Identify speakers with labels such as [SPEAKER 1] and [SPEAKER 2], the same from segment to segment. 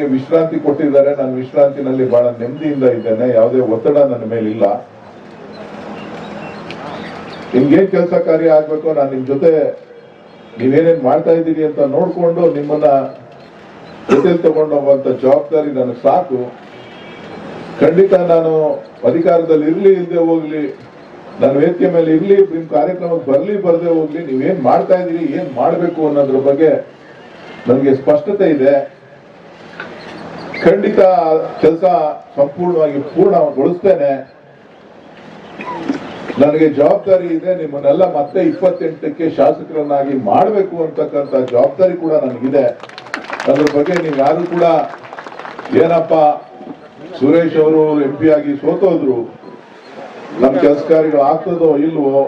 [SPEAKER 1] ನನಗೆ ವಿಶ್ರಾಂತಿ ಕೊಟ್ಟಿದ್ದಾರೆ. ನಾನು ವಿಶ್ರಾಂತಿನಲ್ಲಿ ಬಹಳ ನೆಮ್ಮದಿಯಿಂದ ಇದ್ದೇನೆ. ಯಾವುದೇ ಒತ್ತಡ ನನ್ನ ಮೇಲಿಲ್ಲ. ನಿಮ್ಗೇನ್ ಕೆಲಸ ಕಾರ್ಯ ಆಗ್ಬೇಕು? ನಾನು ನಿಮ್ ಜೊತೆ ನೀವೇನೇನ್ ಮಾಡ್ತಾ ಇದ್ದೀರಿ ಅಂತ ನೋಡ್ಕೊಂಡು ನಿಮ್ಮನ್ನ ಜೊತೆ ತಗೊಂಡು ಹೋಗುವಂತ ಜವಾಬ್ದಾರಿ ನನಗೆ ಸಾಕು. ಖಂಡಿತ ನಾನು ಅಧಿಕಾರದಲ್ಲಿ ಇರ್ಲಿ ಇಲ್ಲದೆ ಹೋಗ್ಲಿ ನನ್ನ ವೇದಿಕೆ ಮೇಲೆ ಇರ್ಲಿ, ನಿಮ್ ಕಾರ್ಯಕ್ರಮಕ್ಕೆ ಬರ್ಲಿ, ಬರದೆ ಹೋಗ್ಲಿ, ನೀವೇನ್ ಮಾಡ್ತಾ ಇದ್ದೀರಿ, ಏನ್ ಮಾಡ್ಬೇಕು ಅನ್ನೋದ್ರ ಬಗ್ಗೆ ನನಗೆ ಸ್ಪಷ್ಟತೆ ಇದೆ. ಖಂಡಿತ ಕೆಲಸ ಸಂಪೂರ್ಣವಾಗಿ ಪೂರ್ಣಗೊಳಿಸ್ತೇನೆ. ನನಗೆ ಜವಾಬ್ದಾರಿ ಇದೆ, ನಿಮ್ಮನ್ನೆಲ್ಲ ಮತ್ತೆ ಇಪ್ಪತ್ತೆಂಟಕ್ಕೆ ಶಾಸಕರನ್ನಾಗಿ ಮಾಡಬೇಕು ಅಂತಕ್ಕಂಥ ಜವಾಬ್ದಾರಿ ಕೂಡ ನನಗಿದೆ. ಅದ್ರ ಬಗ್ಗೆ ನೀವು ಯಾರು ಕೂಡ ಏನಪ್ಪ, ಸುರೇಶ್ ಅವರು ಎಂ ಪಿ ಆಗಿ ಸೋತೋದ್ರು ನಮ್ಮ ಕೆಲಸ ಕಾರ್ಯಗಳು ಆಗ್ತದೋ ಇಲ್ವೋ,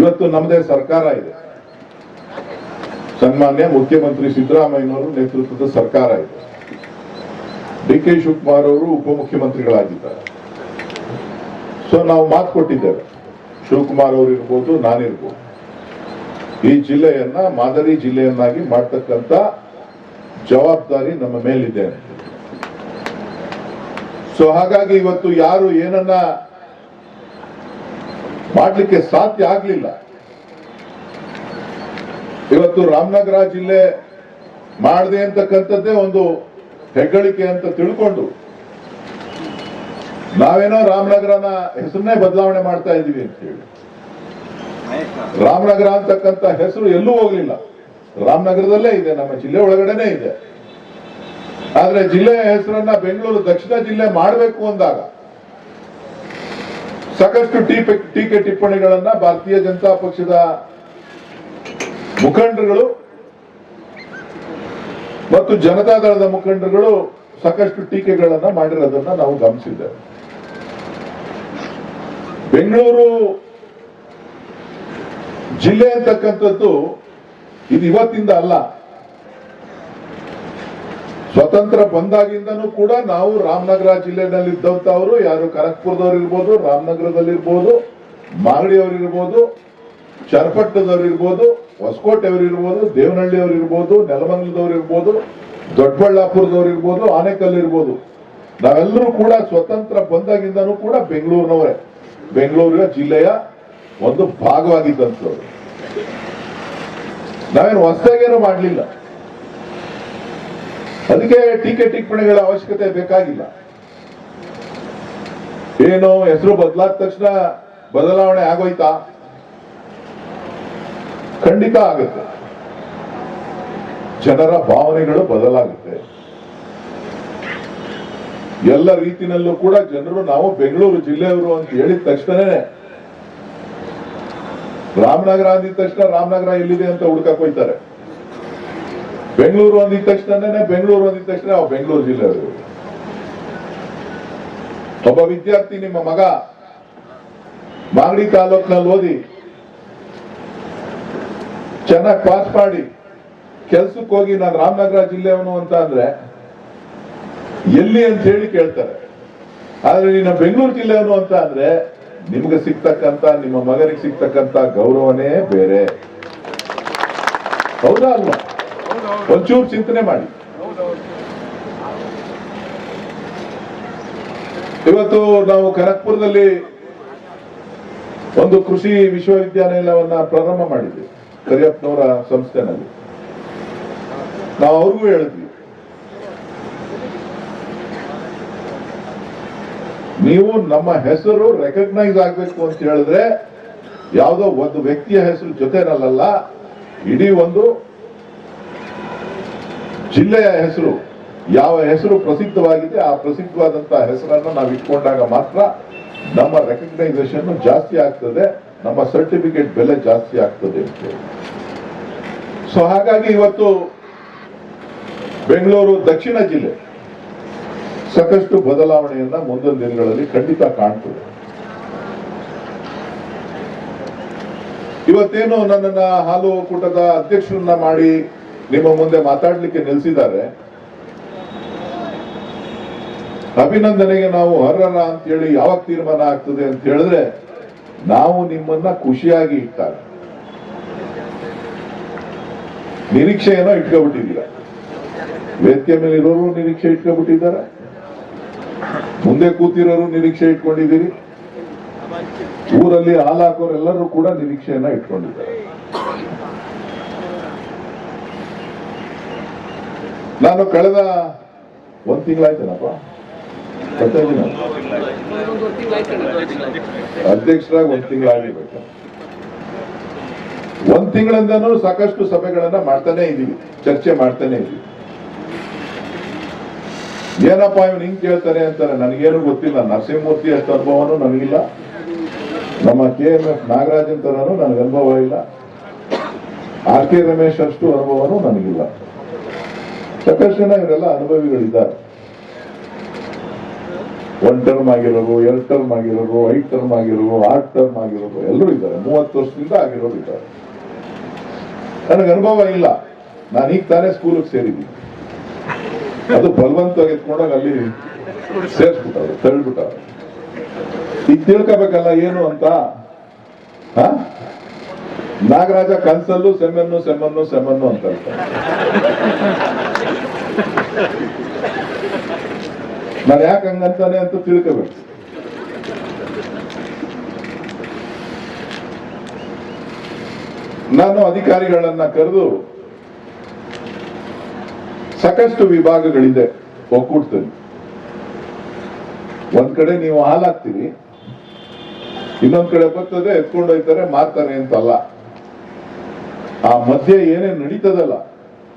[SPEAKER 1] ಇವತ್ತು ನಮ್ಮದೇ ಸರ್ಕಾರ ಇದೆ. ಸನ್ಮಾನ್ಯ ಮುಖ್ಯಮಂತ್ರಿ ಸಿದ್ದರಾಮಯ್ಯನವರು ನೇತೃತ್ವದ ಸರ್ಕಾರ ಇದೆ. ಡಿ ಕೆ ಶಿವಕುಮಾರ್ ಅವರು ಉಪಮುಖ್ಯಮಂತ್ರಿಗಳಾಗಿದ್ದಾರೆ. ಸೊ ನಾವು ಮಾತು ಕೊಟ್ಟಿದ್ದೇವೆ. ಶಿವಕುಮಾರ್ ಅವರು ಇರ್ಬೋದು ನಾನಿರ್ಬೋದು ಈ ಜಿಲ್ಲೆಯನ್ನ ಮಾದರಿ ಜಿಲ್ಲೆಯನ್ನಾಗಿ ಮಾಡ್ತಕ್ಕಂತ ಜವಾಬ್ದಾರಿ ನಮ್ಮ ಮೇಲಿದೆ ಸೊ ಹಾಗಾಗಿ ಇವತ್ತು ಯಾರು ಏನನ್ನ ಮಾಡಲಿಕ್ಕೆ ಸಾಧ್ಯ ಆಗ್ಲಿಲ್ಲ ಇವತ್ತು ರಾಮನಗರ ಜಿಲ್ಲೆ ಮಾಡದೆ ಅಂತಕ್ಕಂಥದ್ದೇ ಒಂದು ಹೆಗ್ಗಳಿಕೆ ಅಂತ ತಿಳ್ಕೊಂಡು ನಾವೇನೋ ರಾಮನಗರನ ಹೆಸರನ್ನೇ ಬದಲಾವಣೆ ಮಾಡ್ತಾ ಇದ್ದೀವಿ ಅಂತ ಹೇಳಿ. ರಾಮನಗರ ಅಂತಕ್ಕಂಥ ಹೆಸರು ಎಲ್ಲೂ ಹೋಗ್ಲಿಲ್ಲ. ರಾಮನಗರದಲ್ಲೇ ಇದೆ, ನಮ್ಮ ಜಿಲ್ಲೆ ಒಳಗಡೆನೆ ಇದೆ. ಆದ್ರೆ ಜಿಲ್ಲೆಯ ಹೆಸರನ್ನ ಬೆಂಗಳೂರು ದಕ್ಷಿಣ ಜಿಲ್ಲೆ ಮಾಡಬೇಕು ಅಂದಾಗ ಸಾಕಷ್ಟು ಟೀಕೆ ಟೀಕೆ ಟಿಪ್ಪಣಿಗಳನ್ನ ಭಾರತೀಯ ಜನತಾ ಪಕ್ಷದ ಮುಖಂಡರುಗಳು ಮತ್ತು ಜನತಾದಳದ ಮುಖಂಡರುಗಳು ಸಾಕಷ್ಟು ಟೀಕೆಗಳನ್ನ ಮಾಡಿರೋದನ್ನ ನಾವು ಗಮನಿಸಿದ್ದೇವೆ. ಬೆಂಗಳೂರು ಜಿಲ್ಲೆ ಅಂತಕ್ಕಂಥದ್ದು ಇದು ಇವತ್ತಿಂದ ಅಲ್ಲ. ಸ್ವತಂತ್ರ ಬಂದಾಗಿಂದನೂ ಕೂಡ ನಾವು ರಾಮನಗರ ಜಿಲ್ಲೆನಲ್ಲಿ ಇದ್ದಂತವರು ಯಾರು ಕನಕಪುರದವ್ರು ಇರ್ಬೋದು, ರಾಮನಗರದಲ್ಲಿರ್ಬೋದು, ಮಾಗಡಿಯವರು ಇರ್ಬೋದು ಚನ್ನಪಟ್ಟಣದವ್ರು ಇರ್ಬೋದು ಹೊಸಕೋಟೆಯವರು ಇರ್ಬೋದು ದೇವನಹಳ್ಳಿಯವರು ಇರ್ಬೋದು ನೆಲಮಂಗಲದವ್ರು ಇರ್ಬೋದು ದೊಡ್ಡಬಳ್ಳಾಪುರದವ್ರು ಇರ್ಬೋದು ಆನೇಕಲ್ ಇರ್ಬೋದು ನಾವೆಲ್ಲರೂ ಕೂಡ ಸ್ವತಂತ್ರ ಬಂದಾಗಿಂದನೂ ಕೂಡ ಬೆಂಗಳೂರಿನವರೇ. ಬೆಂಗಳೂರಿನ ಜಿಲ್ಲೆಯ ಒಂದು ಭಾಗವಾಗಿದ್ದಂಥವ್ರು. ನಾವೇನು ಹೊಸದಾಗೇನು ಮಾಡಲಿಲ್ಲ. ಅದಕ್ಕೆ ಟೀಕೆ ಟಿಪ್ಪಣಿಗಳ ಅವಶ್ಯಕತೆ ಬೇಕಾಗಿಲ್ಲ. ಏನು ಹೆಸರು ಬದಲಾದ ತಕ್ಷಣ ಬದಲಾವಣೆ ಆಗೋಯ್ತಾ? ಖಂಡಿತ ಆಗುತ್ತೆ. ಜನರ ಭಾವನೆಗಳು ಬದಲಾಗುತ್ತೆ. ಎಲ್ಲ ರೀತಿನಲ್ಲೂ ಕೂಡ ಜನರು, ನಾವು ಬೆಂಗಳೂರು ಜಿಲ್ಲೆಯವರು ಅಂತ ಹೇಳಿದ ತಕ್ಷಣನೇ ರಾಮನಗರ ಅಂದಿದ ತಕ್ಷಣ ರಾಮನಗರ ಎಲ್ಲಿದೆ ಅಂತ ಹುಡ್ಕಕ್ ಹೋಯ್ತಾರೆ. ಬೆಂಗಳೂರು ಅಂದಿದ ತಕ್ಷಣನೇ ಬೆಂಗಳೂರು ಅಂದಿದ ತಕ್ಷಣ ಬೆಂಗಳೂರು ಜಿಲ್ಲೆಯವರು. ಒಬ್ಬ ವಿದ್ಯಾರ್ಥಿ ನಿಮ್ಮ ಮಗ ಮಾಗಡಿ ತಾಲೂಕಿನಲ್ಲಿ ಓದಿ ಚೆನ್ನಾಗಿ ಪಾಸ್ ಮಾಡಿ ಕೆಲ್ಸಕ್ಕೆ ಹೋಗಿ ನಾನು ರಾಮನಗರ ಜಿಲ್ಲೆಯವನು ಅಂತ ಅಂದ್ರೆ ಎಲ್ಲಿ ಅಂತ ಹೇಳಿ ಕೇಳ್ತಾರೆ. ಆದ್ರೆ ನೀನು ಬೆಂಗಳೂರು ಜಿಲ್ಲೆಯವನು ಅಂತ ಅಂದ್ರೆ ನಿಮ್ಗೆ ಸಿಗ್ತಕ್ಕಂತ ನಿಮ್ಮ ಮಗನಿಗೆ ಸಿಗ್ತಕ್ಕಂತ ಗೌರವನೇ ಬೇರೆ. ಹೌದಾ ಅಲ್ವಾ? ಒಂಚೂರು ಚಿಂತನೆ ಮಾಡಿ. ಇವತ್ತು ನಾವು ಕನಕ್ಪುರದಲ್ಲಿ ಒಂದು ಕೃಷಿ ವಿಶ್ವವಿದ್ಯಾನಿಲಯವನ್ನ ಪ್ರಾರಂಭ ಮಾಡಿದ್ವಿ. ಕರಿಯಪ್ಪನವರ ಸಂಸ್ಥೆನಲ್ಲಿ. ನಾವು ಅವ್ರಿಗೂ ಹೇಳಿದ್ವಿ. ನೀವು ನಮ್ಮ ಹೆಸರು ರೆಕಗ್ನೈಸ್ ಆಗ್ಬೇಕು ಅಂತ ಹೇಳಿದ್ರೆ ಯಾವುದೋ ಒಂದು ವ್ಯಕ್ತಿಯ ಹೆಸರು ಜೊತೆನಲ್ಲ ಇಡೀ ಒಂದು ಜಿಲ್ಲೆಯ ಹೆಸರು, ಯಾವ ಹೆಸರು ಪ್ರಸಿದ್ಧವಾಗಿದೆ ಆ ಪ್ರಸಿದ್ಧವಾದಂತಹ ಹೆಸರನ್ನು ನಾವು ಇಟ್ಕೊಂಡಾಗ ಮಾತ್ರ ನಮ್ಮ ರೆಕಗ್ನೈಸೇಷನ್ ಜಾಸ್ತಿ ಆಗ್ತದೆ. ನಮ್ಮ ಸರ್ಟಿಫಿಕೇಟ್ ಬೆಲೆ ಜಾಸ್ತಿ ಆಗ್ತದೆ ಅಂತ ಸೊ ಹಾಗಾಗಿ ಇವತ್ತು ಬೆಂಗಳೂರು ದಕ್ಷಿಣ ಜಿಲ್ಲೆ ಸಾಕಷ್ಟು ಬದಲಾವಣೆಯನ್ನ ಮುಂದಿನ ದಿನಗಳಲ್ಲಿ ಖಂಡಿತ ಕಾಣ್ತದೆ. ಇವತ್ತೇನು ನನ್ನನ್ನ ಹಾಲು ಒಕ್ಕೂಟದ ಅಧ್ಯಕ್ಷರನ್ನ ಮಾಡಿ ನಿಮ್ಮ ಮುಂದೆ ಮಾತಾಡ್ಲಿಕ್ಕೆ ನಿಲ್ಸಿದ್ದಾರೆ. ಅಭಿನಂದನೆಗೆ ನಾವು ಅರ್ಹರ ಅಂತ ಹೇಳಿ ಯಾವಾಗ ತೀರ್ಮಾನ ಆಗ್ತದೆ ಅಂತ ಹೇಳಿದ್ರೆ ನಾವು ನಿಮ್ಮನ್ನ ಖುಷಿಯಾಗಿ ಇಟ್ಟಾಗ ನಿರೀಕ್ಷೆಯನ್ನ ಇಟ್ಕೊಬಿಟ್ಟಿದ್ದೀರ. ವೇದಿಕೆ ಮೇಲೆ ಇರೋರು ನಿರೀಕ್ಷೆ ಇಟ್ಕೊಬಿಟ್ಟಿದ್ದಾರೆ. ಮುಂದೆ ಕೂತಿರೋರು ನಿರೀಕ್ಷೆ ಇಟ್ಕೊಂಡಿದ್ದೀರಿ. ಊರಲ್ಲಿ ಹಾಲಾಕೋರೆಲ್ಲರೂ ಕೂಡ ನಿರೀಕ್ಷೆಯನ್ನ ಇಟ್ಕೊಂಡಿದ್ದಾರೆ. ನಾನು ಕಳೆದ ಒಂದ್ ತಿಂಗಳಾಯ್ತೇನಪ್ಪ? ಅಧ್ಯಕ್ಷರಾಗಿ ಒಂದ್ ತಿಂಗಳಾಗಿರ್ಬೇಕು ಒಂದ್ ತಿಂಗಳಿಂದನೂ ಸಾಕಷ್ಟು ಸಭೆಗಳನ್ನ ಮಾಡ್ತಾನೆ ಇದೀವಿ ಚರ್ಚೆ ಮಾಡ್ತಾನೆ ಇದೀವಿ ಏನಪ್ಪ ಇವನು ಹಿಂಗ್ ಕೇಳ್ತಾರೆ ಅಂತಾರೆ, ನನಗೇನು ಗೊತ್ತಿಲ್ಲ. ನರಸಿಂಹಮೂರ್ತಿ ಅಷ್ಟು ಅನುಭವನೂ ನನಗಿಲ್ಲ. ನಮ್ಮ ಕೆ ಎಂ ಎಫ್ ನಾಗರಾಜನ್ ತರನು ನನಗೆ ಅನುಭವ ಇಲ್ಲ. ಆರ್ ಕೆ ರಮೇಶ್ ಅಷ್ಟು ಅನುಭವನೂ ನನಗಿಲ್ಲ. ಸಾಕಷ್ಟು ಜನ ಇವರೆಲ್ಲ ಅನುಭವಿಗಳಿದ್ದಾರೆ. ಒನ್ ಟರ್ಮ್ ಆಗಿರೋರು ಎರಡ್ ಟರ್ಮ್ ಆಗಿರೋರು ಐದ್ ಟರ್ಮ್ ಆಗಿರೋರು ಆರ್ ಟರ್ಮ್ ಆಗಿರೋರು ಎಲ್ಲರೂ ಇದ್ದಾರೆ. ಮೂವತ್ತು ವರ್ಷದಿಂದ ಆಗಿರೋರು ಇದ್ದಾರೆ. ನನಗೆ ಅನುಭವ ಇಲ್ಲ. ನಾನು ಈಗ ತಾನೇ ಸ್ಕೂಲಿಗೆ ಸೇರಿದ್ದೀನಿ. ಅದು ಬಲವಂತವಾಗಿ ಎತ್ಕೊಂಡಾಗ ಅಲ್ಲಿ ಸೇರ್ಸ್ಬಿಟ್ಟವ್ರು, ತಳ್ಳಿಬಿಟ್ಟವ್ರು. ಈಗ ತಿಳ್ಕೋಬೇಕಲ್ಲ ಏನು ಅಂತ? ನಾಗರಾಜ ಕನ್ಸಲ್ಲು ಸೆಮ್ಮನ್ನು ಸೆಮ್ಮನ್ನು ಸೆಮ್ಮನ್ನು ಅಂತ ನಾನು ಯಾಕೆ ಹಂಗಂತಾನೆ ಅಂತ ತಿಳ್ಕೋಬೇಕು. ನಾನು ಅಧಿಕಾರಿಗಳನ್ನ ಕರೆದು ಸಾಕಷ್ಟು ವಿಭಾಗಗಳಿದೆ ಒಕ್ಕೂಟದಲ್ಲಿ ಒಂದ್ ಕಡೆ ನೀವು ಹಾಲಾಗ್ತೀರಿ, ಇನ್ನೊಂದ್ ಕಡೆ ಬರ್ತದೆ, ಎತ್ಕೊಂಡು ಹೋಯ್ತಾರೆ, ಮಾರ್ತಾರೆ ಅಂತಲ್ಲ. ಆ ಮಧ್ಯೆ ಏನೇ ನಡೀತದಲ್ಲ,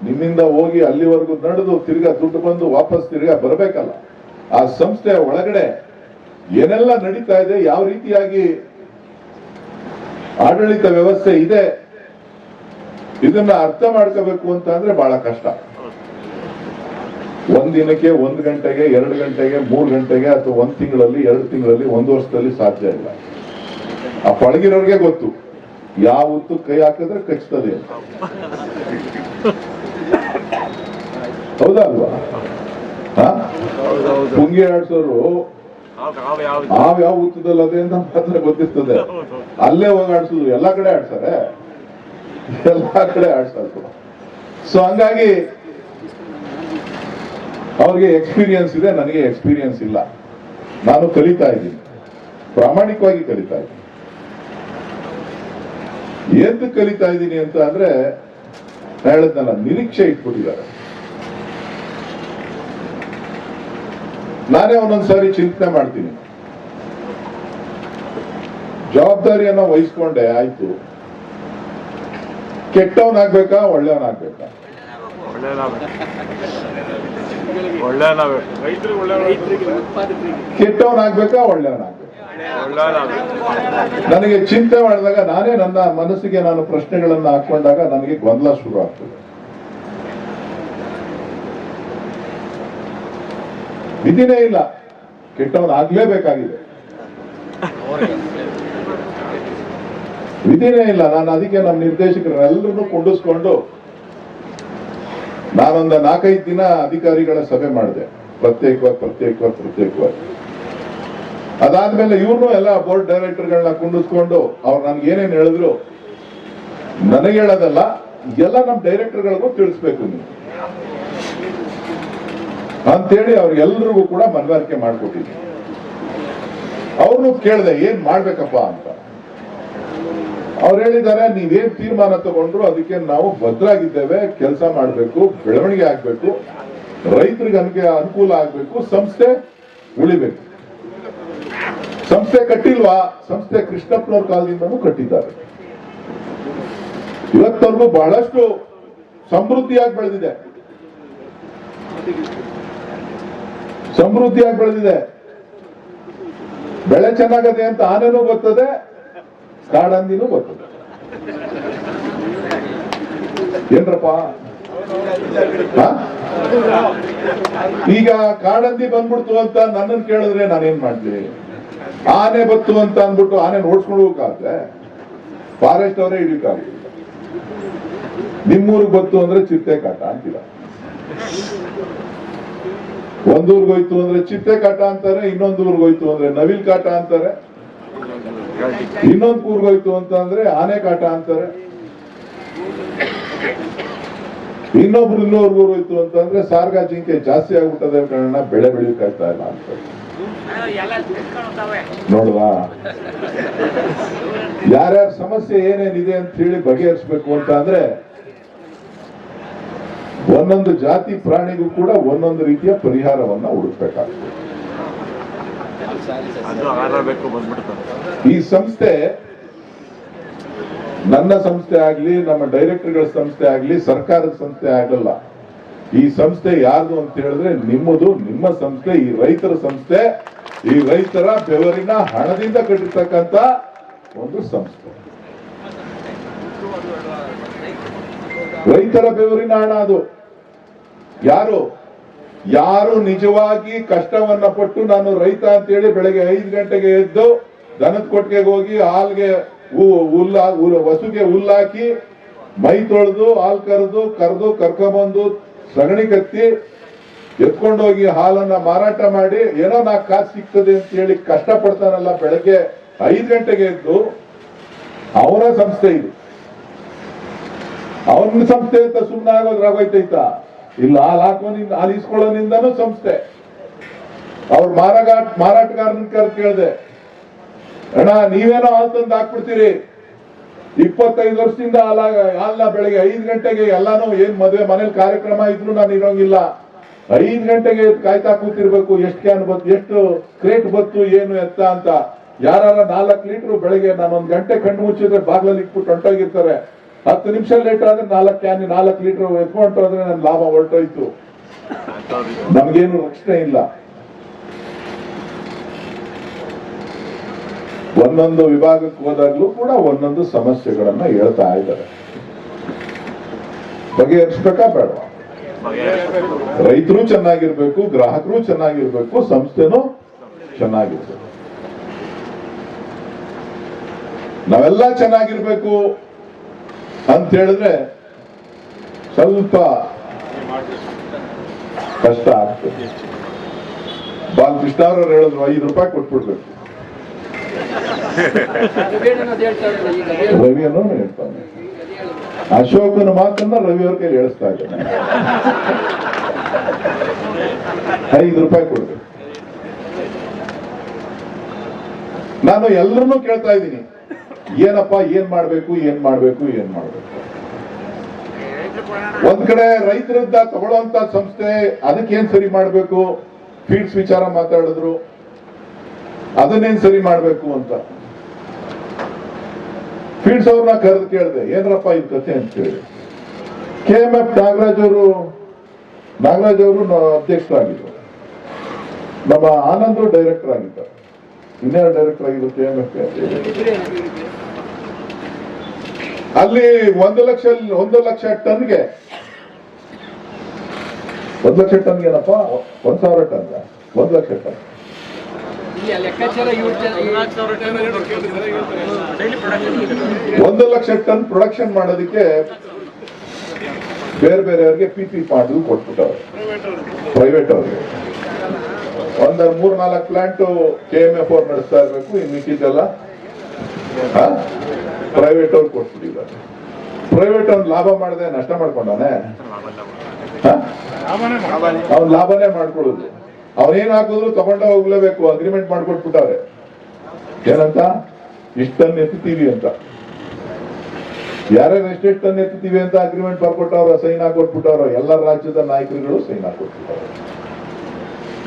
[SPEAKER 1] ನಿಮ್ಮಿಂದ ಹೋಗಿ ಅಲ್ಲಿವರೆಗೂ ನಡೆದು ತಿರ್ಗಾ ದುಡ್ಡು ಬಂದು ವಾಪಸ್ ತಿರ್ಗಾ ಬರಬೇಕಲ್ಲ. ಆ ಸಂಸ್ಥೆಯ ಒಳಗಡೆ ಏನೆಲ್ಲ ನಡೀತಾ ಇದೆ, ಯಾವ ರೀತಿಯಾಗಿ ಆಡಳಿತ ವ್ಯವಸ್ಥೆ ಇದೆ, ಇದನ್ನ ಅರ್ಥ ಮಾಡ್ಕೋಬೇಕು ಅಂತ ಅಂದ್ರೆ ಬಹಳ ಕಷ್ಟ. ಒಂದ್ ದಿನಕ್ಕೆ ಒಂದ್ ಗಂಟೆಗೆ, ಎರಡು ಗಂಟೆಗೆ, ಮೂರ್ ಗಂಟೆಗೆ ಅಥವಾ ಒಂದ್ ತಿಂಗಳಲ್ಲಿ, ಎರಡು ತಿಂಗಳಲ್ಲಿ, ಒಂದು ವರ್ಷದಲ್ಲಿ ಸಾಧ್ಯ ಇಲ್ಲ. ಆ ಪಳಗಿರೋರಿಗೆ ಗೊತ್ತು, ಯಾವ ಹೊತ್ತು ಕೈ ಹಾಕಿದ್ರೆ ಕಚ್ತದೆ ಹೌದಾ ಅಲ್ವಾ? ಪುಂಗಿ ಆಡ್ಸೋರು ನಾವ್ ಯಾವ ಹುತ್ತದಲ್ಲಿ ಅದೇ ಅಂತ ಮಾತ್ರ ಗೊತ್ತಿರ್ತದೆ. ಅಲ್ಲೇ ಹೋಗಿ ಆಡ್ಸೋದು. ಎಲ್ಲಾ ಕಡೆ ಆಡ್ಸಾರೆ? ಎಲ್ಲಾ ಕಡೆ ಆಡ್ಸೋದು ಸೊ ಹಂಗಾಗಿ ಅವ್ರಿಗೆ ಎಕ್ಸ್ಪೀರಿಯನ್ಸ್ ಇದೆ ನನಗೆ ಎಕ್ಸ್ಪೀರಿಯನ್ಸ್ ಇಲ್ಲ. ನಾನು ಕಲಿತಾ ಇದ್ದೀನಿ. ಪ್ರಾಮಾಣಿಕವಾಗಿ ಕಲಿತಾ ಇದ್ದೀನಿ. ಎಂತ ಕಲಿತಾ ಇದ್ದೀನಿ ಅಂತ ಅಂದ್ರೆ ಹೇಳದ್ ಹೇಳಿದ್ನಲ್ಲ ನಿರೀಕ್ಷೆ ಇಟ್ಬಿಟ್ಟಿದ್ದಾರೆ ನಾನೇ ಒಂದೊಂದ್ಸಾರಿ ಚಿಂತನೆ ಮಾಡ್ತೀನಿ. ಜವಾಬ್ದಾರಿಯನ್ನ ವಹಿಸ್ಕೊಂಡೆ ಆಯ್ತು. ಕೆಟ್ಟವನಾಗ್ಬೇಕಾ, ಒಳ್ಳೆಯವನಾಗ್ಬೇಕಾ? ಕೆಟ್ಟವನಾಗ್ಬೇಕಾ, ಒಳ್ಳೆಯವನಾಗ್ಬೇಕಾ? ನನಗೆ ಚಿಂತೆ ಮಾಡಿದಾಗ ನಾನೇ ನನ್ನ ಮನಸ್ಸಿಗೆ ನಾನು ಪ್ರಶ್ನೆಗಳನ್ನ ಹಾಕೊಂಡಾಗ ನನಗೆ ಗೊಂದಲ ಶುರು ಆಗ್ತದೆ. ವಿಧಿನೇ ಇಲ್ಲ. ಕೆಟ್ಟವ್ರು ಆಗ್ಲೇಬೇಕಾಗಿದೆ. ವಿಧಿನೇ ಇಲ್ಲ. ನಾನು ಅದಕ್ಕೆ ನಮ್ಮ ನಿರ್ದೇಶಕರೆಲ್ಲರನ್ನು ಕುಂಡಿಸ್ಕೊಂಡು ನಾನೊಂದು ನಾಲ್ಕೈದು ದಿನ ಅಧಿಕಾರಿಗಳ ಸಭೆ ಮಾಡಿದೆ. ಪ್ರತ್ಯೇಕವಾಗಿ ಪ್ರತ್ಯೇಕವಾಗಿ ಪ್ರತ್ಯೇಕವಾಗಿ. ಅದಾದ್ಮೇಲೆ ಇವ್ರನ್ನೂ ಎಲ್ಲ ಬೋರ್ಡ್ ಡೈರೆಕ್ಟರ್ಗಳನ್ನ ಕುಂಡಿಸ್ಕೊಂಡು ಅವ್ರು ನನ್ಗೆ ಏನೇನು ಹೇಳಿದ್ರು, ನನಗೆ ಹೇಳೋದಲ್ಲ, ಎಲ್ಲ ನಮ್ಮ ಡೈರೆಕ್ಟರ್ಗಳಿಗೂ ತಿಳಿಸ್ಬೇಕು ನೀವು ಅಂತೇಳಿ ಅವ್ರಿಗೆಲ್ರಿಗೂ ಕೂಡ ಮನವರಿಕೆ ಮಾಡಿಕೊಟ್ಟಿದ್ರು. ಅವ್ರನ್ನು ಕೇಳಿದೆ, ಏನ್ ಮಾಡ್ಬೇಕಪ್ಪ ಅಂತ? ಅವ್ರು ಹೇಳಿದ್ದಾರೆ, ನೀವೇನ್ ತೀರ್ಮಾನ ತಗೊಂಡ್ರು ಅದಕ್ಕೆ ನಾವು ಭದ್ರಾಗಿದ್ದೇವೆ, ಕೆಲಸ ಮಾಡಬೇಕು, ಬೆಳವಣಿಗೆ ಆಗ್ಬೇಕು, ರೈತರಿಗೆ ಅನ್ಕೆ ಅನುಕೂಲ ಆಗ್ಬೇಕು, ಸಂಸ್ಥೆ ಉಳಿಬೇಕು. ಸಂಸ್ಥೆ ಕಟ್ಟಿಲ್ವಾ? ಸಂಸ್ಥೆ ಕೃಷ್ಣಪ್ಪನವ್ರ ಕಾಲದಿಂದನೂ ಕಟ್ಟಿದ್ದಾರೆ. ಇವತ್ತವರೆಗೂ ಬಹಳಷ್ಟು ಸಮೃದ್ಧಿಯಾಗಿ ಬೆಳೆದಿದೆ. ಸಮೃದ್ಧಿಯಾಗಿ ಬೆಳೆದಿದೆ. ಬೆಳೆ ಚೆನ್ನಾಗದೆ ಅಂತ ಆನೆನೂ ಬರ್ತದೆ, ಕಾಡಂದಿನೂ ಬರ್ತದೆ. ಏನ್ರಪ್ಪ? ಈಗ ಕಾಡಂದಿ ಬಂದ್ಬಿಡ್ತು ಅಂತ ನನ್ನನ್ನು ಕೇಳಿದ್ರೆ ನಾನೇನ್ ಮಾಡ್ಲಿ? ಆನೆ ಬತ್ತು ಅಂತ ಅಂದ್ಬಿಟ್ಟು ಆನೆ ನೋಡ್ಸ್ಕೊಂಡು ಹೋಗಕ್ಕಾದ್ರೆ ಫಾರೆಸ್ಟ್ ಅವರೇ ಹಿಡಿಯಕ್ಕಾಗಲ್ಲ ನಿಮ್ಮೂರಿಗೆ ಬತ್ತು ಅಂದ್ರೆ ಚಿತ್ತೆ ಕಾಟ ಅಂತೀರ. ಒಂದೂರ್ಗೆ ಹೋಯ್ತು ಅಂದ್ರೆ ಚಿತ್ತೆ ಕಾಟ ಅಂತಾರೆ, ಇನ್ನೊಂದು ಊರ್ಗ್ ಹೋಯ್ತು ಅಂದ್ರೆ ನವಿಲ್ ಕಾಟ ಅಂತಾರೆ. ಇನ್ನೊಂದು ಊರ್ಗೆ ಹೋಯ್ತು ಅಂತ ಅಂದ್ರೆ ಆನೆ ಕಾಟ ಅಂತಾರೆ. ಇನ್ನೊಬ್ರು ಇನ್ನೊಬ್ರು ಹೋಯ್ತು ಅಂತಂದ್ರೆ ಸಾರ್ಗ ಜಿಂಕೆ ಜಾಸ್ತಿ ಆಗ್ಬಿಟ್ಟದೆ ಕಾರಣ ಬೆಳೆ ಬೆಳಿಯಕ್ಕಾಗ್ತಾ ಇಲ್ಲ ಅಂತ. ನೋಡುವಾ. ಯಾರ್ಯಾರ ಸಮಸ್ಯೆ ಏನೇನಿದೆ ಅಂತ ಹೇಳಿ ಬಗೆಹರಿಸ್ಬೇಕು ಅಂತ ಅಂದ್ರೆ ಒಂದೊಂದು ಜಾತಿ ಪ್ರಾಣಿಗೂ ಕೂಡ ಒಂದೊಂದು ರೀತಿಯ ಪರಿಹಾರವನ್ನ ಹುಡುಕ್ಬೇಕಾಗ್ತದೆ. ಈ ಸಂಸ್ಥೆ ನನ್ನ ಸಂಸ್ಥೆ ಆಗ್ಲಿ ನಮ್ಮ ಡೈರೆಕ್ಟರ್ಗಳ ಸಂಸ್ಥೆ ಆಗ್ಲಿ ಸರ್ಕಾರದ ಸಂಸ್ಥೆ ಆಗಲ್ಲ. ಈ ಸಂಸ್ಥೆ ಯಾರ್ದು ಅಂತ ಹೇಳಿದ್ರೆ ನಿಮ್ಮದು ನಿಮ್ಮ ಸಂಸ್ಥೆ ಈ ರೈತರ ಸಂಸ್ಥೆ ಈ ರೈತರ ಬೆವರಿನ ಹಣದಿಂದ ಕಟ್ಟಿರ್ತಕ್ಕಂತ ಒಂದು ಸಂಸ್ಥೆ. ರೈತರ ಬೆವರಿನ ಹಣ ಅದು. ಯಾರು? ಯಾರು ನಿಜವಾಗಿ ಕಷ್ಟವನ್ನ ಪಟ್ಟು ನಾನು ರೈತ ಅಂತೇಳಿ ಬೆಳಗ್ಗೆ ಐದು ಗಂಟೆಗೆ ಎದ್ದು ದನದ ಕೊಟ್ಟಿಗೆಗೆ ಹೋಗಿ ಹಾಲ್ಗೆ ಹುಲ್ಲ ಹಸುಗೆ ಹುಲ್ಲಾಕಿ ಮೈ ತೊಳೆದು ಹಾಲ್ ಕರೆದು ಕರೆದು ಕರ್ಕೊಂಬಂದು ಸಗಣಿ ಕತ್ತಿ ಎತ್ಕೊಂಡೋಗಿ ಹಾಲನ್ನ ಮಾರಾಟ ಮಾಡಿ ಏನೋ ನಾ ಕಾಸು ಸಿಗ್ತದೆ ಅಂತ ಹೇಳಿ ಕಷ್ಟ ಪಡ್ತಾನಲ್ಲ ಬೆಳಗ್ಗೆ ಐದು ಗಂಟೆಗೆ ಎದ್ದು ಅವರ ಸಂಸ್ಥೆ ಇದು. ಅವನ ಸಂಸ್ಥೆ ಅಂತ ಸುಮ್ಮನೆ ಆಗೋದ್ರ ಆಗೋಯ್ತೈತ ಇಲ್ಲ ಹಾಲು ಹಾಕೋನಿಂದ ಹಾಲು ಇಸ್ಕೊಳ್ಳೋನಿಂದನೂ ಸಂಸ್ಥೆ. ಅವ್ರ ಮಾರಾಟ ಮಾರಾಟಗಾರನ ಕರ್ ಕೇಳಿದೆ, ಅಣ್ಣ, ನೀವೇನೋ ಹಾಲು ತಂದು ಹಾಕ್ಬಿಡ್ತೀರಿ ಇಪ್ಪತ್ತೈದು ವರ್ಷದಿಂದ ಹಾಲ ಹಾಲ್ನ ಬೆಳಗ್ಗೆ ಐದು ಗಂಟೆಗೆ ಎಲ್ಲಾನು ಏನ್ ಮದುವೆ ಮನೇಲಿ ಕಾರ್ಯಕ್ರಮ ಇದ್ರು ನಾನು ಇರೋಂಗಿಲ್ಲ. ಐದು ಗಂಟೆಗೆ ಕಾಯ್ತಾ ಕೂತಿರ್ಬೇಕು, ಎಷ್ಟು ಕ್ಯಾನ್ ಬತ್ತು ಎಷ್ಟು ಕ್ರೇಟ್ ಬತ್ತು, ಏನು ಎತ್ತ ಅಂತ. ಯಾರ ನಾಲ್ಕು ಲೀಟರ್ ಬೆಳಗ್ಗೆ ನಾನು ಒಂದ್ ಗಂಟೆ ಕಣ್ಣು ಮುಚ್ಚಿದ್ರೆ ಬಾಗ್ಲಲ್ಲಿ ಇಟ್ಬಿಟ್ಟು ಹೊಂಟೋಗಿರ್ತಾರೆ. ಹತ್ತು ನಿಮಿಷ ಲೇಟ್ ಆದ್ರೆ ನಾಲ್ಕು ಕ್ಯಾನ್ ನಾಲ್ಕು ಲೀಟರ್ ಎತ್ಕೊಂಡು ಹೋದ್ರೆ ನನ್ನ ಲಾಭ ಹೊರಟೋಯ್ತು. ನಮಗೇನು ರಕ್ಷಣೆ ಇಲ್ಲ. ಒಂದೊಂದು ವಿಭಾಗಕ್ಕೆ ಹೋದಾಗ್ಲೂ ಕೂಡ ಒಂದೊಂದು ಸಮಸ್ಯೆಗಳನ್ನ ಹೇಳ್ತಾ ಇದ್ದಾರೆ. ಬಗೆಹರಿಸ್ಬೇಕಾ ಬೇಡ ರೈತರು ಚೆನ್ನಾಗಿರ್ಬೇಕು, ಗ್ರಾಹಕರು ಚೆನ್ನಾಗಿರ್ಬೇಕು, ಸಂಸ್ಥೆನೂ ಚೆನ್ನಾಗಿರ್ಬೇಕು. ನಾವೆಲ್ಲ ಚೆನ್ನಾಗಿರ್ಬೇಕು. ಅಂತ ಹೇಳಿದ್ರೆ ಸ್ವಲ್ಪ ಕಷ್ಟ ಆಗ್ತದೆ. ಬಾಲಕೃಷ್ಣ ಅವ್ರು ಹೇಳಿದ್ರು, ಐದು ರೂಪಾಯಿ ಕೊಟ್ಬಿಡ್ಬೇಕು. ರವಿ ಅನ್ನೋನು ಹೇಳ್ತಾನೆ. ಅಶೋಕನ ಮಾತನ್ನ ರವಿ ಅವ್ರ ಕೈಲಿ ಹೇಳಿಸ್ತಾ ಇದ್ದಾನೆ. ಐದು ರೂಪಾಯಿ ಕೊಡ್ಬೇಕು. ನಾನು ಎಲ್ಲರನ್ನೂ ಕೇಳ್ತಾ ಇದ್ದೀನಿ. ಏನಪ್ಪ, ಏನ್ ಮಾಡ್ಬೇಕು ಏನ್ ಮಾಡ್ಬೇಕು ಏನ್ ಮಾಡ್ಬೇಕು? ಒಂದ್ ಕಡೆ ರೈತರಿಂದ ತಗೊಳ್ಳುವಂತ ಸಂಸ್ಥೆ ಅದಕ್ಕೇನ್ ಸರಿ ಮಾಡ್ಬೇಕು? ಫೀಡ್ಸ್ ವಿಚಾರ ಮಾತಾಡಿದ್ರು. ಅದನ್ನೇನ್ ಸರಿ ಮಾಡ್ಬೇಕು ಅಂತ. ಫೀಡ್ಸ್ ಅವ್ರನ್ನ ಕರೆದು ಕೇಳಿದೆ, ಏನ್ರಪ್ಪ ಈ ಕಥೆ ಅಂತ ಹೇಳಿ ಕೆ ಎಂ ಎಫ್ ನಾಗರಾಜ್ ಅವರು ನಾಗರಾಜ್ ಅವರು ಅಧ್ಯಕ್ಷರಾಗಿದ್ದರು. ನಮ್ಮ ಆನಂದ್ ಡೈರೆಕ್ಟರ್ ಆಗಿದ್ದರು. ಇನ್ನೇನು ಡೈರೆಕ್ಟರ್ ಆಗಿದ್ದರು ಕೆ ಎಂ ಎಫ್ ಅಲ್ಲಿ ಒಂದು ಲಕ್ಷ ಒಂದು ಲಕ್ಷ ಟನ್ಗೆ. ಒಂದು ಲಕ್ಷ ಟನ್ಗೆ ಏನಪ್ಪ? ಒಂದ್ ಸಾವಿರ ಟನ್ ಒಂದು ಲಕ್ಷ ಟನ್.
[SPEAKER 2] ಲೆಕ್ಕಾಚಾರ
[SPEAKER 1] ಒಂದು ಲಕ್ಷ ಟನ್ ಪ್ರೊಡಕ್ಷನ್ ಮಾಡೋದಕ್ಕೆ ಬೇರೆ ಬೇರೆಯವ್ರಿಗೆ ಪಿ ಪಿ ಪಾಂಡು ಕೊಟ್ಬಿಟ್ಟವ್ರೆ. ಪ್ರೈವೇಟ್ ಅವ್ರಿಗೆ. ಒಂದ್ ಮೂರ್ ನಾಲ್ಕು ಪ್ಲಾಂಟ್ ಕೆ ಎಂ ಎಫ್ ಅವ್ರು ನಡೆಸ್ತಾ ಇರ್ಬೇಕು ಇನ್ ಮಿಕ್ಕಿದ್ದೆಲ್ಲ. ಪ್ರೈವೇಟ್ ಅವ್ರು ಕೊಟ್ಬಿಟ್ಟಿದ್ದಾರೆ. ಪ್ರೈವೇಟ್ ಅವ್ನು ಲಾಭ ಮಾಡದೆ ನಷ್ಟ ಮಾಡ್ಕೊಂಡಾನೆ ಅವ್ನು ಲಾಭನೇ ಮಾಡ್ಕೊಳ್ಳೋದು. ಅವನೇನ್ ಹಾಕಿದ್ರು ತಗೊಂಡ ಹೋಗ್ಲೇಬೇಕು ಅಗ್ರಿಮೆಂಟ್ ಮಾಡ್ಕೊಟ್ಬಿಟ್ಟವ್ರೆ. ಏನಂತ? ಇಷ್ಟನ್ನು ಎತ್ತೀವಿ ಅಂತ. ಯಾರ್ಯಾರು ಎಷ್ಟೆಷ್ಟು ಟನ್ ಎತ್ತುತ್ತೀವಿ ಅಂತ ಅಗ್ರಿಮೆಂಟ್ ಬರ್ಕೊಟ್ಟವ್ರ ಸೈನ್ ಹಾಕೊಟ್ಬಿಟ್ಟವ್ರ, ಎಲ್ಲ ರಾಜ್ಯದ ನಾಯಕರುಗಳು ಸೈನ್ ಹಾಕೊಟ್ಬಿಟ್ಟವ್ರ.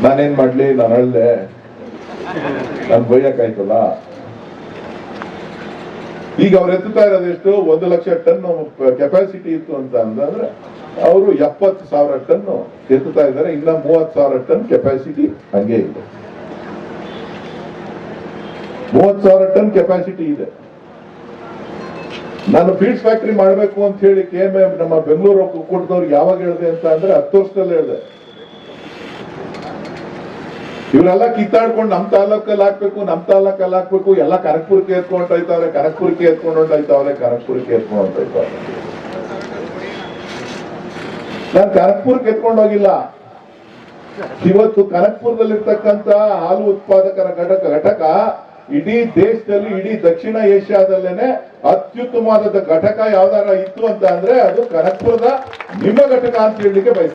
[SPEAKER 1] ನಾನೇನ್ ಮಾಡ್ಲಿ? ನಾನು ಹೇಳ್ದೆ ನನ್ ಬೈಯಕ್ಕಾಯ್ತಲ್ಲ ಈಗ ಅವ್ರು ಎತ್ತುತ್ತಾ ಇರೋದು ಎಷ್ಟು? ಒಂದು ಲಕ್ಷ ಟನ್ ಕೆಪಾಸಿಟಿ ಇತ್ತು ಅಂತ ಅಂದ್ರೆ ಅವರು ಎಪ್ಪತ್ತು ಸಾವಿರ ಟನ್ ಎತ್ತುತ್ತಾ ಇದ್ದಾರೆ. ಇನ್ನ ಮೂವತ್ ಸಾವಿರ ಟನ್ ಕೆಪಾಸಿಟಿ ಹಂಗೆ ಇದೆ. ಮೂವತ್ ಸಾವಿರ ಟನ್ ಕೆಪಾಸಿಟಿ ಇದೆ. ನಾನು ಫೀಡ್ಸ್ ಫ್ಯಾಕ್ಟರಿ ಮಾಡಬೇಕು ಅಂತ ಹೇಳಿ ಕೆ ನಮ್ಮ ಬೆಂಗಳೂರು ಒಕ್ಕೂಟದವ್ರಿಗೆ ಯಾವಾಗ ಹೇಳಿದೆ ಅಂತ ಅಂದ್ರೆ ಹತ್ತು ವರ್ಷದಲ್ಲಿ ಹೇಳಿದೆ. ಇವರೆಲ್ಲ ಕಿತ್ತಾಡ್ಕೊಂಡು ನಮ್ ತಾಲೂಕಲ್ಲಿ ಹಾಕ್ಬೇಕು, ನಮ್ ತಾಲೂಕಲ್ಲಿ ಹಾಕ್ಬೇಕು, ಎಲ್ಲ ಕನಕಪುರಕ್ಕೆ ಎತ್ಕೊಂಡು ಹೋಯ್ತಾವ್ರೆ ಕರಕ್ಪುರಕ್ಕೆ ಎತ್ಕೊಂಡು ಹೊಂಟೋಯ್ತವ್ರೆ ಕನಕಪುರಕ್ಕೆ ಎತ್ಕೊಂಡು ಹೊಂಟೋಯ್ತವ್ರೆ ನಾನು ಕನಕಪುರಕ್ಕೆ ಎತ್ಕೊಂಡು ಹೋಗಿಲ್ಲ. ಇವತ್ತು ಕನಕಪುರದಲ್ಲಿರ್ತಕ್ಕಂತ ಹಾಲು ಉತ್ಪಾದಕರ ಘಟಕ ಘಟಕ ಇಡೀ ದೇಶದಲ್ಲಿ, ಇಡೀ ದಕ್ಷಿಣ ಏಷ್ಯಾದಲ್ಲೇನೆ ಅತ್ಯುತ್ತಮವಾದ ಘಟಕ ಯಾವ್ದಾರ ಇತ್ತು ಅಂತ ಅಂದ್ರೆ ಅದು ಕನಕಪುರದ ನಿಮ್ಮ ಘಟಕ ಅಂತ ಹೇಳಲಿಕ್ಕೆ ಬಯಸ್ತೀನಿ.